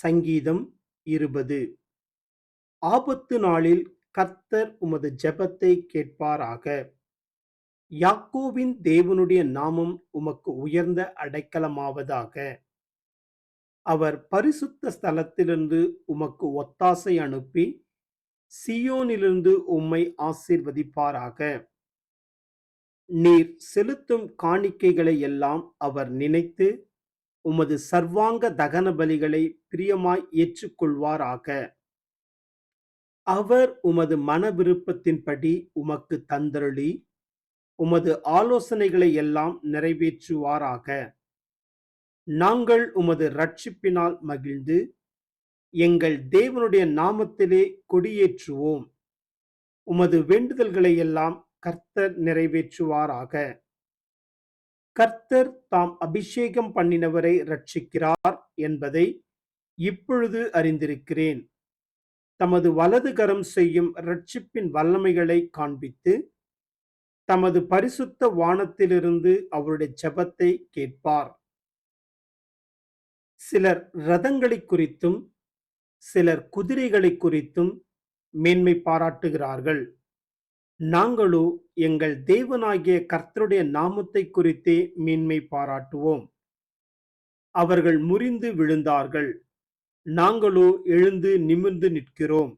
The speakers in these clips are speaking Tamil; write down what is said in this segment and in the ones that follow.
சங்கீதம் இருபது. ஆபத்து நாளில் கர்த்தர் உமது ஜெபத்தை கேட்பாராக. யாக்கோவின் தேவனுடைய நாமம் உமக்கு உயர்ந்த அடைக்கலமாவதாக. அவர் பரிசுத்த ஸ்தலத்திலிருந்து உமக்கு ஒத்தாசை அனுப்பி சியோனிலிருந்து உம்மை ஆசிர்வதிப்பாராக. நீர் செலுத்தும் காணிக்கைகளை எல்லாம் அவர் நினைத்து உமது சர்வாங்க தகன பலிகளை பிரியமாய் ஏற்றுக்கொள்வாராக. அவர் உமது மன விருப்பத்தின்படி உமக்கு தந்தருளி உமது ஆலோசனைகளை எல்லாம் நிறைவேற்றுவாராக. நாங்கள் உமது ரட்சிப்பினால் மகிழ்ந்து எங்கள் தேவனுடைய நாமத்திலே கொடியேற்றுவோம். உமது வேண்டுதல்களை எல்லாம் கர்த்தர் நிறைவேற்றுவாராக. கர்த்தர் தாம் அபிஷேகம் பண்ணினவரை ரட்சிக்கிறார் என்பதை இப்பொழுது அறிந்திருக்கிறேன். தமது வலது கரம் செய்யும் ரட்சிப்பின் வல்லமைகளை காண்பித்து தமது பரிசுத்த வானத்திலிருந்து அவருடைய ஜபத்தை கேட்பார். சிலர் ரதங்களை குறித்தும் சிலர் குதிரைகளை குறித்தும் மேன்மை பாராட்டுகிறார்கள். நாங்களோ எங்கள் தேவனாகிய கர்த்தருடைய நாமத்தை குறித்தே மேன்மை பாராட்டுவோம். அவர்கள் முறிந்து விழுந்தார்கள். நாங்களோ எழுந்து நிமிர்ந்து நிற்கிறோம்.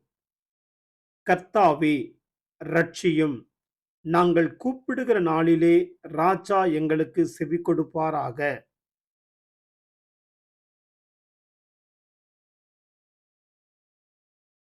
கர்த்தாவே ரட்சியும் நாங்கள் கூப்பிடுகிற நாளிலே ராஜா எங்களுக்கு செவி கொடுப்பாராக